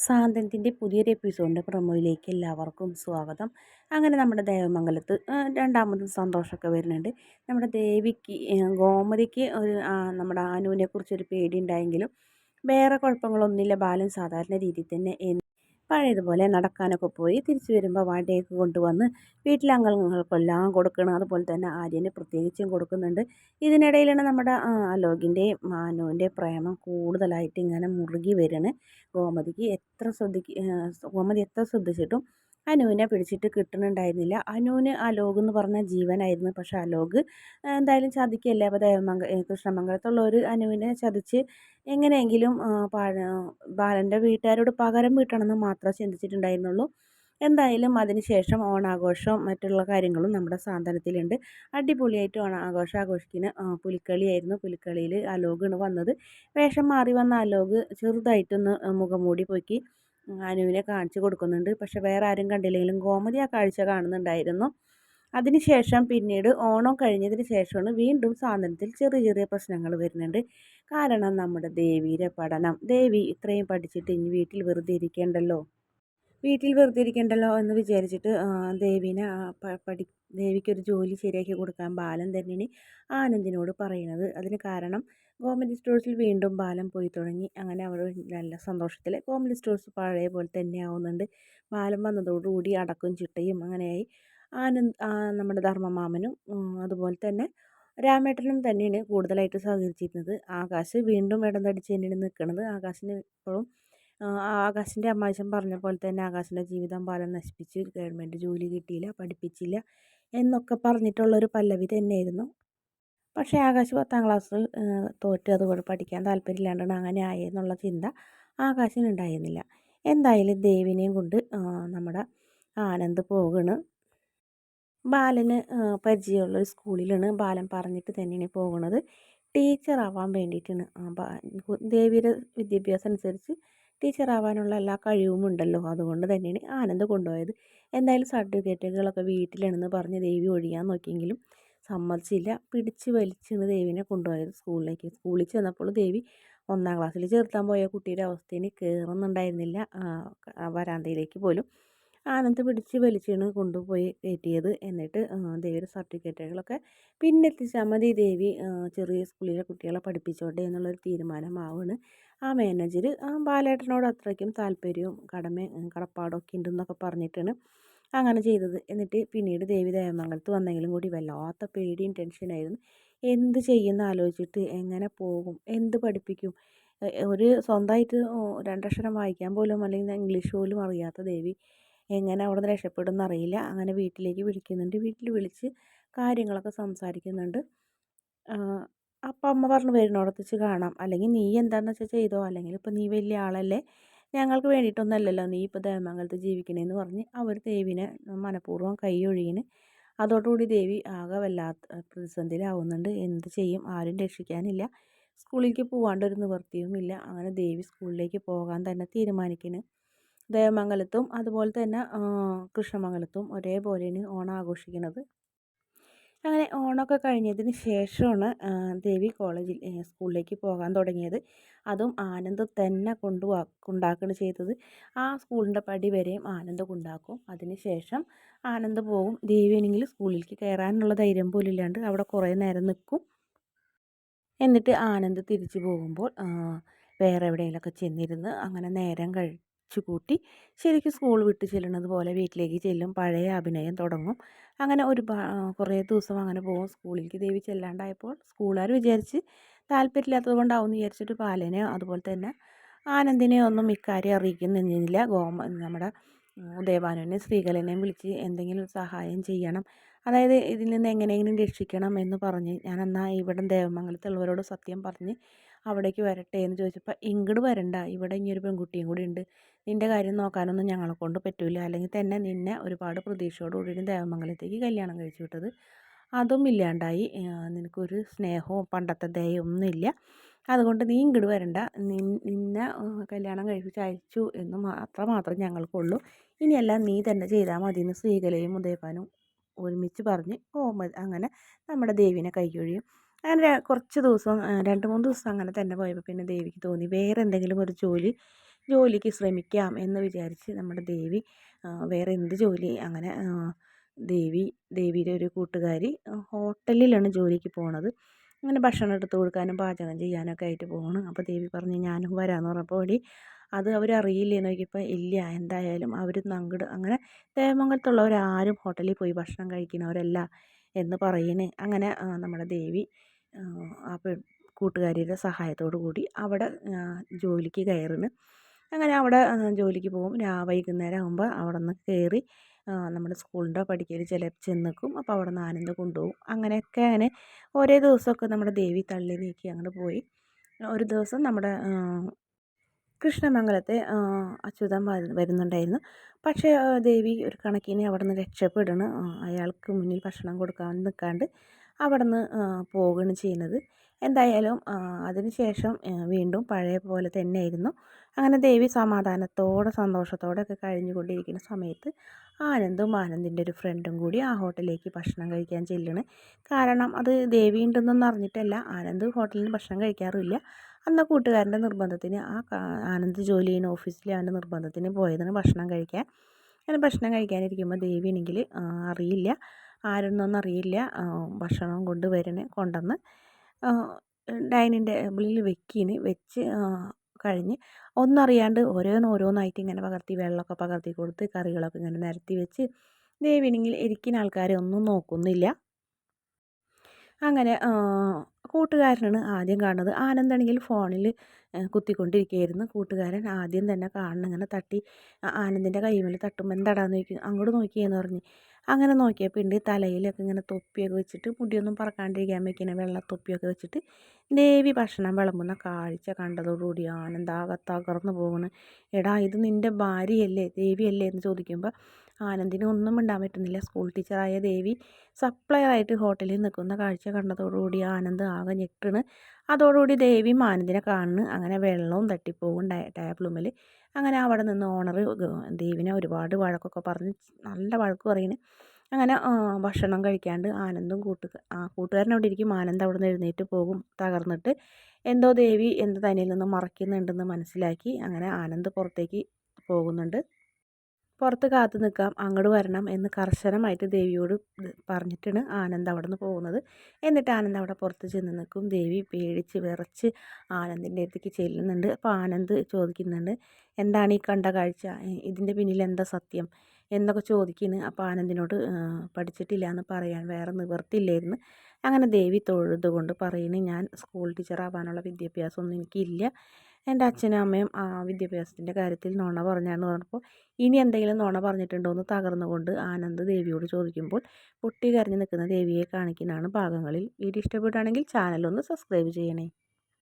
സാന്ത്വനത്തിന്റെ പുതിയൊരു എപ്പിസോഡിന്റെ പ്രൊമോയിലേക്ക് എല്ലാവർക്കും സ്വാഗതം. അങ്ങനെ നമ്മുടെ ദേവമംഗലത്ത് രണ്ടാമതും സന്തോഷമൊക്കെ വരുന്നുണ്ട്. നമ്മുടെ ദേവിക്ക് ഗോമതിക്ക് ഒരു നമ്മുടെ ആനുവിനെ കുറിച്ചൊരു പേടി ഉണ്ടായെങ്കിലും വേറെ കുഴപ്പങ്ങളൊന്നുമില്ല. ബാലൻ സാധാരണ രീതിയിൽ തന്നെ പഴയതുപോലെ നടക്കാനൊക്കെ പോയി തിരിച്ചു വരുമ്പോൾ വാടകയ്ക്ക് കൊണ്ടുവന്ന് വീട്ടിലെ അംഗങ്ങൾക്കെല്ലാം കൊടുക്കണം. അതുപോലെ തന്നെ ആര്യന് പ്രത്യേകിച്ചും കൊടുക്കുന്നുണ്ട്. ഇതിനിടയിലാണ് നമ്മുടെ അലോകിന്റെയും മാനുവിന്റെയും പ്രേമം കൂടുതലായിട്ട് ഇങ്ങനെ മുറുകി വരികയാണ്. ഗോമതിക്ക് എത്ര ശ്രദ്ധിക്ക ഗോമതി എത്ര ശ്രദ്ധിച്ചിട്ടും അനുവിനെ പിടിച്ചിട്ട് കിട്ടുന്നുണ്ടായിരുന്നില്ല അനുവിന് അലോക് എന്ന് പറഞ്ഞ ജീവനായിരുന്നു. പക്ഷെ അലോക് എന്തായാലും ചതിക്കല്ലേ? അപ്പോൾ ദേവമംഗ കൃഷ്ണമംഗലത്തുള്ള ഒരു അനുവിനെ ചതിച്ച് എങ്ങനെയെങ്കിലും ബാലന്റെ വീട്ടുകാരോട് പകരം വീട്ടണമെന്ന് മാത്രമേ ചിന്തിച്ചിട്ടുണ്ടായിരുന്നുള്ളൂ. എന്തായാലും അതിനുശേഷം ഓണാഘോഷം മറ്റുള്ള കാര്യങ്ങളും നമ്മുടെ സാന്ത്വനത്തിലുണ്ട്. അടിപൊളിയായിട്ട് ഓണാഘോഷം ആഘോഷിക്കുന്ന പുലിക്കളിയായിരുന്നു. പുലിക്കളിയിൽ അലോകാണ് വന്നത്. വേഷം മാറി വന്ന അലോക് ചെറുതായിട്ടൊന്ന് മുഖംമൂടി പോക്കി അനുവിനെ കാണിച്ചു കൊടുക്കുന്നുണ്ട്. പക്ഷെ വേറെ ആരും കണ്ടില്ലെങ്കിലും ഗോമതി ആ കാഴ്ച കാണുന്നുണ്ടായിരുന്നു. അതിനുശേഷം പിന്നീട് ഓണം കഴിഞ്ഞതിന് ശേഷമാണ് വീണ്ടും സ്വാതന്ത്ര്യത്തിൽ ചെറിയ ചെറിയ പ്രശ്നങ്ങൾ വരുന്നുണ്ട്. കാരണം നമ്മുടെ ദേവിയുടെ പഠനം. ദേവി ഇത്രയും പഠിച്ചിട്ട് ഇനി വീട്ടിൽ വെറുതെ ഇരിക്കേണ്ടല്ലോ? വീട്ടിൽ വെറുതെ ഇരിക്കേണ്ടല്ലോ എന്ന് വിചാരിച്ചിട്ട് ദേവിനെ പഠി ദേവിക്കൊരു ജോലി ശരിയാക്കി കൊടുക്കാൻ ബാലൻ തന്നെയാണ് ആനന്ദിനോട് പറയുന്നത്. അതിന് കാരണം ഗോമതി സ്റ്റോഴ്സിൽ വീണ്ടും ബാലം പോയി തുടങ്ങി. അങ്ങനെ അവർ നല്ല സന്തോഷത്തിൽ കോമഡി സ്റ്റോഴ്സ് പഴയ പോലെ തന്നെ ആവുന്നുണ്ട്. ബാലം വന്നതോടുകൂടി അടക്കും ചിട്ടയും അങ്ങനെയായി. ആനന്ദ് നമ്മുടെ ധർമ്മമാമനും അതുപോലെ തന്നെ രാമേട്ടനും തന്നെയാണ് കൂടുതലായിട്ട് സഹകരിച്ചിരുന്നത്. ആകാശ് വീണ്ടും ഇടം തടിച്ച് തന്നെയാണ് നിൽക്കുന്നത്. ആകാശിന് ഇപ്പോഴും ആകാശിന്റെ അമ്മാവശ്യം പറഞ്ഞ പോലെ തന്നെ ആകാശിന്റെ ജീവിതം ബാലൻ നശിപ്പിച്ച് ഗവൺമെന്റ് ജോലി കിട്ടിയില്ല പഠിപ്പിച്ചില്ല എന്നൊക്കെ പറഞ്ഞിട്ടുള്ളൊരു പല്ലവി തന്നെയായിരുന്നു. പക്ഷേ ആകാശ് പത്താം ക്ലാസ് തോറ്റ് അതുപോലെ പഠിക്കാൻ താല്പര്യമില്ലാണ്ടാണ് അങ്ങനെ ആയെന്നുള്ള ചിന്ത ആകാശിനുണ്ടായിരുന്നില്ല എന്തായാലും ദേവിനെയും കൊണ്ട് നമ്മുടെ ആനന്ദ് പോകണ്. ബാലന് പരിചയമുള്ളൊരു സ്കൂളിലാണ് ബാലൻ പറഞ്ഞിട്ട് തന്നെയാണ് പോകുന്നത് ടീച്ചറാവാൻ വേണ്ടിയിട്ടാണ്. ദേവിയുടെ വിദ്യാഭ്യാസം അനുസരിച്ച് ടീച്ചറാവാനുള്ള എല്ലാ കഴിവും ഉണ്ടല്ലോ. അതുകൊണ്ട് തന്നെയാണ് ആനന്ദ് കൊണ്ടുപോയത്. എന്തായാലും സർട്ടിഫിക്കറ്റുകളൊക്കെ വീട്ടിലാണെന്ന് പറഞ്ഞ് ദേവി ഒഴിയാൻ നോക്കിയെങ്കിലും സമ്മതിച്ചില്ല. പിടിച്ച് വലിച്ചാണ് ദേവിനെ കൊണ്ടുപോയത് സ്കൂളിലേക്ക്. സ്കൂളിൽ ചെന്നപ്പോൾ ദേവി ഒന്നാം ക്ലാസ്സിൽ ചേർത്താൻ പോയ കുട്ടിയുടെ അവസ്ഥയിൽ കയറുന്നുണ്ടായിരുന്നില്ല വരാന്തയിലേക്ക് പോലും ആനന്ദ് പിടിച്ച് വലിച്ചാണ് കൊണ്ടുപോയി കയറ്റിയത്. എന്നിട്ട് ദേവിയുടെ സർട്ടിഫിക്കറ്റുകളൊക്കെ പിന്നെ എത്തിച്ചാൽ മതി ദേവി. ചെറിയ സ്കൂളിലെ കുട്ടികളെ പഠിപ്പിച്ചോട്ടെ എന്നുള്ളൊരു തീരുമാനമാവാണ്. ആ മാനേജർ ബാലേട്ടനോട് അത്രയ്ക്കും താല്പര്യവും കടമ കടപ്പാടൊക്കെ ഉണ്ടെന്നൊക്കെ പറഞ്ഞിട്ടാണ് അങ്ങനെ ചെയ്തത്. എന്നിട്ട് പിന്നീട് ദേവി ദേവമംഗലത്ത് വന്നെങ്കിലും കൂടി വല്ലാത്ത പേടിയും ടെൻഷനായിരുന്നു എന്ത് ചെയ്യുന്ന ആലോചിച്ചിട്ട് എങ്ങനെ പോകും? എന്ത് പഠിപ്പിക്കും? ഒരു സ്വന്തമായിട്ട് രണ്ടക്ഷരം വായിക്കാൻ പോലും അല്ലെങ്കിൽ ഇംഗ്ലീഷ് പോലും അറിയാത്ത ദേവി എങ്ങനെ അവിടെ നിന്ന് രക്ഷപ്പെടുമെന്ന് അറിയില്ല. അങ്ങനെ വീട്ടിലേക്ക് വിളിക്കുന്നുണ്ട്. വീട്ടിൽ വിളിച്ച് കാര്യങ്ങളൊക്കെ സംസാരിക്കുന്നുണ്ട്. അപ്പം അമ്മ പറഞ്ഞു വരുന്നോടത്തിച്ച് കാണാം. അല്ലെങ്കിൽ നീ എന്താണെന്ന് വെച്ചാൽ ചെയ്തോ? അല്ലെങ്കിൽ ഇപ്പം നീ വലിയ ആളല്ലേ? ഞങ്ങൾക്ക് വേണ്ടിയിട്ടൊന്നല്ലല്ലോ നീ ഇപ്പോൾ ദേവമംഗലത്ത് ജീവിക്കണേന്ന് പറഞ്ഞ് അവർ ദേവിനെ മനഃപൂർവം കൈ ഒഴിയിന് അതോടുകൂടി ദേവി ആകെ വല്ലാത്ത പ്രതിസന്ധിയിലാവുന്നുണ്ട്. എന്ത് ചെയ്യും? ആരും രക്ഷിക്കാനില്ല. സ്കൂളിലേക്ക് പോകാണ്ട് ഒരു നിവൃത്തിയുമില്ല അങ്ങനെ ദേവി സ്കൂളിലേക്ക് പോകാൻ തന്നെ തീരുമാനിക്കുന്നു ദേവമംഗലത്തും അതുപോലെ തന്നെ കൃഷ്ണമംഗലത്തും ഒരേപോലെയാണ് ഓണം ആഘോഷിക്കുന്നത് അങ്ങനെ ഓണമൊക്കെ കഴിഞ്ഞതിന് ശേഷമാണ് ദേവി കോളേജിൽ സ്കൂളിലേക്ക് പോകാൻ തുടങ്ങിയത്. അതും ആനന്ദ് തന്നെ കൊണ്ടു കൊണ്ടാക്കുകയാണ് ചെയ്തത്. ആ സ്കൂളിന്റെ പടി വരെയും ആനന്ദ് കൊണ്ടാക്കും. അതിന് ശേഷം ആനന്ദ് പോകും. ദേവിയാണെങ്കിൽ സ്കൂളിലേക്ക് കയറാനുള്ള ധൈര്യം പോലും ഇല്ലാണ്ട് അവിടെ കുറേ നേരം നിൽക്കും എന്നിട്ട് ആനന്ദ് തിരിച്ചു പോകുമ്പോൾ വേറെ എവിടെയെങ്കിലുമൊക്കെ ചെന്നിരുന്ന് അങ്ങനെ നേരം കഴി കൂട്ടി ശരിക്കും സ്കൂൾ വിട്ട് ചെല്ലുന്നത് പോലെ വീട്ടിലേക്ക് ചെല്ലും പഴയ അഭിനയം തുടങ്ങും. അങ്ങനെ ഒരു കുറേ ദിവസം അങ്ങനെ പോകും സ്കൂളിലേക്ക് ദേവി ചെല്ലാണ്ടായപ്പോൾ സ്കൂളുകാർ വിചാരിച്ച് താല്പര്യമില്ലാത്തത് കൊണ്ടാവും വിചാരിച്ചിട്ട് പാലനെ അതുപോലെ തന്നെ ആനന്ദിനെ ഒന്നും ഇക്കാര്യം അറിയിക്കുന്നില്ല ഗോമ നമ്മുടെ ദേവാനുവിനെ ശ്രീകലനെയും വിളിച്ച് എന്തെങ്കിലും സഹായം ചെയ്യണം. അതായത് ഇതിൽ നിന്ന് എങ്ങനെയെങ്കിലും രക്ഷിക്കണം എന്ന് പറഞ്ഞ് ഞാൻ എന്നാൽ ഇവിടെ ദേവമംഗലത്തുള്ളവരോട് സത്യം പറഞ്ഞ് അവിടേക്ക് വരട്ടെ എന്ന് ചോദിച്ചപ്പോൾ ഇങ്ങോട്ട് വരണ്ട. ഇവിടെ ഇനിയൊരു പെൺകുട്ടിയും കൂടി ഉണ്ട്. നിന്റെ കാര്യം നോക്കാനൊന്നും ഞങ്ങളെ കൊണ്ട് പറ്റൂല. അല്ലെങ്കിൽ തന്നെ നിന്നെ ഒരുപാട് പ്രതീക്ഷയോടുകൂടി ദേവമംഗലത്തേക്ക് കല്യാണം കഴിച്ചു വിട്ടത്. അതും ഇല്ലാണ്ടായി. നിനക്കൊരു സ്നേഹവും പണ്ടത്തെ ദയൊന്നും ഇല്ല. അതുകൊണ്ട് നീ ഇങ്ങോട്ട് വരണ്ട. നിന്നെ കല്യാണം കഴിപ്പിച്ച് അയച്ചു എന്ന് മാത്രം മാത്രം ഞങ്ങൾക്കുള്ളൂ ഇനിയെല്ലാം നീ തന്നെ ചെയ്താൽ മതി എന്ന് ശ്രീകലയും ഉദയപാനും ഒരുമിച്ച് പറഞ്ഞ് ഓ അങ്ങനെ നമ്മുടെ ദേവിനെ കൈയൊഴിയും. അങ്ങനെ കുറച്ച് ദിവസം രണ്ട് മൂന്ന് ദിവസം അങ്ങനെ തന്നെ പോയപ്പോൾ പിന്നെ ദേവിക്ക് തോന്നി വേറെ എന്തെങ്കിലും ഒരു ജോലി ജോലിക്ക് ശ്രമിക്കാം എന്ന് വിചാരിച്ച് നമ്മുടെ ദേവി വേറെ എന്ത് ജോലി അങ്ങനെ ദേവി ദേവിയുടെ ഒരു കൂട്ടുകാരി ഹോട്ടലിലാണ് ജോലിക്ക് പോണത്. അങ്ങനെ ഭക്ഷണം എടുത്ത് കൊടുക്കാനും പാചകം ചെയ്യാനൊക്കെ ആയിട്ട് പോകണം അപ്പോൾ ദേവി പറഞ്ഞു ഞാനും വരാമെന്ന് പറഞ്ഞപ്പോൾ ഓടി അത് അവരറിയില്ലേ നോക്കിയപ്പോൾ ഇല്ല എന്തായാലും അവർ നങ്കട് അങ്ങനെ ദേവമംഗലത്തുള്ളവരാരും ഹോട്ടലിൽ പോയി ഭക്ഷണം കഴിക്കുന്നവരല്ല. എന്ന് പറയണേ. അങ്ങനെ നമ്മുടെ ദേവി ആ കൂട്ടുകാരിയുടെ സഹായത്തോടു കൂടി അവിടെ ജോലിക്ക് കയറുന്നു. അങ്ങനെ അവിടെ ജോലിക്ക് പോകും. രാ വൈകുന്നേരം ആകുമ്പോൾ അവിടെ നിന്ന് കയറി നമ്മുടെ സ്കൂളിന്റെ പഠിക്കൽ ചില ചെന്ന് നിൽക്കും അപ്പോൾ അവിടെ നിന്ന് ആനന്ദ കൊണ്ടുപോകും. അങ്ങനെയൊക്കെ അങ്ങനെ ഒരേ ദിവസമൊക്കെ നമ്മുടെ ദേവി തള്ളി നീക്കി അങ്ങോട്ട് പോയി. ഒരു ദിവസം നമ്മുടെ കൃഷ്ണമംഗലത്തെ അച്യുതൻ വരുന്നുണ്ടായിരുന്നു. പക്ഷേ ദേവി ഒരു കണക്കിനെ അവിടെ നിന്ന് രക്ഷപ്പെടുന്നു അയാൾക്ക് മുന്നിൽ ഭക്ഷണം കൊടുക്കാൻ നിൽക്കാണ്ട് അവിടെ നിന്ന് പോവുകയാണ് ചെയ്യുന്നത്. എന്തായാലും അതിനുശേഷം വീണ്ടും പഴയ പോലെ തന്നെയായിരുന്നു. അങ്ങനെ ദേവി സമാധാനത്തോടെ സന്തോഷത്തോടെ ഒക്കെ കഴിഞ്ഞുകൊണ്ടിരിക്കുന്ന സമയത്ത് ആനന്ദും ആനന്ദിന്റെ ഒരു ഫ്രണ്ടും കൂടി ആ ഹോട്ടലിലേക്ക് ഭക്ഷണം കഴിക്കാൻ ചെല്ലണ് കാരണം അത് ദേവി ഉണ്ടെന്നൊന്നും അറിഞ്ഞിട്ടല്ല. ആനന്ദ് ഹോട്ടലിൽ ഭക്ഷണം കഴിക്കാറില്ല അന്ന് കൂട്ടുകാരന്റെ നിർബന്ധത്തിന് ആ ആനന്ദ് ജോലി ചെയ്യുന്ന ഓഫീസിലെ അവന്റെ നിർബന്ധത്തിന് പോയതാണ് ഭക്ഷണം കഴിക്കാൻ. അങ്ങനെ ഭക്ഷണം കഴിക്കാനിരിക്കുമ്പോൾ ദേവി ഉണ്ടെങ്കിൽ അറിയില്ല. ഒന്നും അറിയില്ല. ഭക്ഷണം കൊണ്ടുവരണേ കൊണ്ടുവന്ന് ഡൈനിങ് ടേബിളിൽ വെക്കിന് വെച്ച് കഴിഞ്ഞ് ഒന്നറിയാണ്ട് ഓരോന്ന് ഓരോന്നായിട്ട് ഇങ്ങനെ പകർത്തി വെള്ളമൊക്കെ പകർത്തി കൊടുത്ത് കറികളൊക്കെ ഇങ്ങനെ നിരത്തി വെച്ച് ദേവിനെങ്കിൽ ഇരിക്കുന്ന ആൾക്കാരെ ഒന്നും നോക്കുന്നില്ല. അങ്ങനെ കൂട്ടുകാരനാണ് ആദ്യം കാണുന്നത്. ആനന്ദാണെങ്കിൽ ഫോണിൽ കുത്തിക്കൊണ്ടിരിക്കുകയായിരുന്നു. കൂട്ടുകാരൻ ആദ്യം തന്നെ കാണണം. ഇങ്ങനെ തട്ടി ആനന്ദിന്റെ കൈമേൽ തട്ടുമ്പോൾ എന്താടാന്ന് ചോദിക്കും. അങ്ങോട്ട് നോക്കിയെന്ന് പറഞ്ഞ്. അങ്ങനെ നോക്കിയപ്പോൾ ഉണ്ട് തലയിലൊക്കെ ഇങ്ങനെ തൊപ്പിയൊക്കെ വെച്ചിട്ട് മുടിയൊന്നും പറക്കാണ്ടിരിക്കാൻ വെക്കുന്ന വെള്ള തൊപ്പിയൊക്കെ വെച്ചിട്ട് ദേവി ഭക്ഷണം വിളമ്പുന്ന കാഴ്ച കണ്ടതോടുകൂടി ആനന്ദാകെ തകർന്നു പോകുന്നു എടാ ഇത് നിന്റെ ഭാര്യയല്ലേ? ദേവിയല്ലേ എന്ന് ചോദിക്കുമ്പോൾ ആനന്ദിന് ഒന്നും മിണ്ടാൻ പറ്റുന്നില്ല. സ്കൂൾ ടീച്ചറായ ദേവി സപ്ലയറായിട്ട് ഹോട്ടലിൽ നിൽക്കുന്ന കാഴ്ച കണ്ടതോടുകൂടി ആനന്ദ് ആകെ ഞെട്ടണ്. അതോടുകൂടി ദേവി മാനന്തിനെ കാണുന്നു. അങ്ങനെ വെള്ളവും തട്ടിപ്പോകും ടേബിളുമ്മൽ അങ്ങനെ അവിടെ നിന്ന് ഓണർ ദേവിനെ ഒരുപാട് വഴക്കൊക്കെ പറഞ്ഞ് നല്ല വഴക്ക് പറയുന്നു. അങ്ങനെ ഭക്ഷണം കഴിക്കാണ്ട് ആനന്ദും കൂട്ടു അവിടെ ഇരിക്കും. ആനന്ദ് അവിടെ നിന്ന് എഴുന്നേറ്റ് പോകും. തകർന്നിട്ട് എന്തോ ദേവി എന്തോ തനിയിൽ നിന്ന് മറയ്ക്കുന്നുണ്ടെന്ന് മനസ്സിലാക്കി. അങ്ങനെ ആനന്ദ് പുറത്തേക്ക് പോകുന്നുണ്ട്. പുറത്ത് കാത്തു നിൽക്കാം അങ്ങോട്ട് വരണം എന്ന് കർശനമായിട്ട് ദേവിയോട് പറഞ്ഞിട്ടാണ് ആനന്ദ് അവിടെ നിന്ന് പോകുന്നത്. എന്നിട്ട് ആനന്ദ് അവിടെ പുറത്ത് ചെന്ന് നിൽക്കും. ദേവി പേടിച്ച് വിറച്ച് ആനന്ദിന്റെ അടുത്തേക്ക് ചെല്ലുന്നുണ്ട്. അപ്പോൾ ആനന്ദ് ചോദിക്കുന്നുണ്ട് എന്താണ് ഈ കണ്ട കാഴ്ച? ഇതിന്റെ പിന്നിൽ എന്താ സത്യം? എന്നൊക്കെ ചോദിക്കുന്നു. അപ്പോൾ ആനന്ദിനോട് പഠിച്ചിട്ടില്ല എന്ന് പറയാൻ വേറെ നിവർത്തിയില്ലായിരുന്നു അങ്ങനെ ദേവി തൊഴുതുകൊണ്ട് പറയുന്നു ഞാൻ സ്കൂൾ ടീച്ചർ ആവാനുള്ള വിദ്യാഭ്യാസമൊന്നും എനിക്കില്ല. എന്റെ അച്ഛനും അമ്മയും ആ വിദ്യാഭ്യാസത്തിന്റെ കാര്യത്തിൽ നുണ പറഞ്ഞാണ് പറഞ്ഞപ്പോൾ ഇനി എന്തെങ്കിലും നുണ പറഞ്ഞിട്ടുണ്ടോ എന്ന് തകർന്നുകൊണ്ട് ആനന്ദ് ദേവിയോട് ചോദിക്കുമ്പോൾ പൊട്ടി കരഞ്ഞു നിൽക്കുന്ന ദേവിയെ കാണിക്കുന്നതാണ് ഭാഗങ്ങളിൽ. വീഡിയോ ഇഷ്ടപ്പെട്ടാണെങ്കിൽ ചാനലൊന്ന് സബ്സ്ക്രൈബ് ചെയ്യണേ.